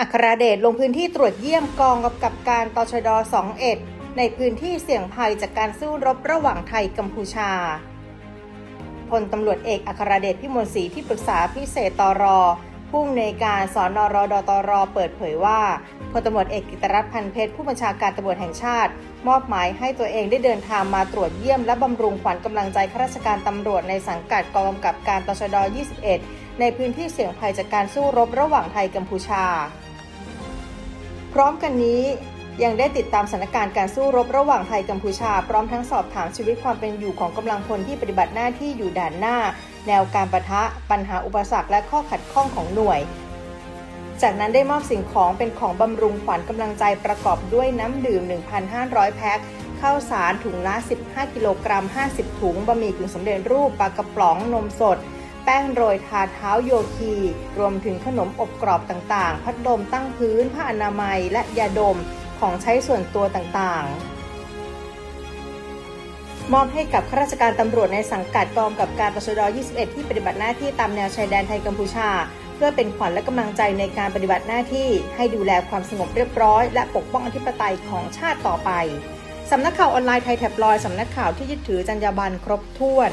อัครเดชลงพื้นที่ตรวจเยี่ยมกองกำกับการตชด 21 ในพื้นที่เสี่ยงภัยจากการสู้รบระหว่างไทยกัมพูชา พลตำรวจเอกอัครเดชพิมลศรีที่ปรึกษาพิเศษตรผู้อำนวยการสอนรดตรเปิดเผยว่าพลตำรวจเอกกิตรัตน์พันเพชรผู้บัญชาการตำรวจแห่งชาติ มอบหมายให้ตัวเองได้เดินทางมาตรวจเยี่ยมและบำรุงขวัญกำลังใจข้าราชการตำรวจในสังกัดกองกำกับการตชด 21 ในพื้นที่เสี่ยงภัยจากการสู้รบระหว่างไทยกัมพูชา พร้อมกันนี้ยังได้ติดตามสถานการณ์การสู้รบระหว่างไทยกัมพูชา พร้อมทั้งสอบถามชีวิตความเป็นอยู่ของกำลังพลที่ปฏิบัติหน้าที่อยู่ด่านหน้า แนวการประทะ ปัญหาอุปสรรคและข้อขัดข้องของหน่วย จากนั้นได้มอบสิ่งของเป็นของบำรุงขวัญกำลังใจประกอบด้วยน้ำดื่ม 1,500 แพ็คข้าวสารถุงละ 15 กิโลกรัม 50 ถุงบะหมี่กึ่งสำเร็จรูปปลากระป๋องนมสด ป้งโรยทาเท้าโยคี รวมถึงขนมอบกรอบต่างๆ พัดลมตั้งพื้น ผ้าอนามัย และยาดมของใช้ส่วนตัวต่างๆมอบให้กับข้าราชการตำรวจในสังกัดกองกับการตชด 21 ที่ปฏิบัติหน้าที่ตามแนวชายแดนไทยกัมพูชา เพื่อเป็นขวัญและกำลังใจในการปฏิบัติหน้าที่ ให้ดูแลความสงบเรียบร้อย และปกป้องอธิปไตยของชาติต่อไป สำนักข่าวออนไลน์ไทยแท็บลอย สำนักข่าวที่ยึดถือจรรยาบรรณครบถ้วน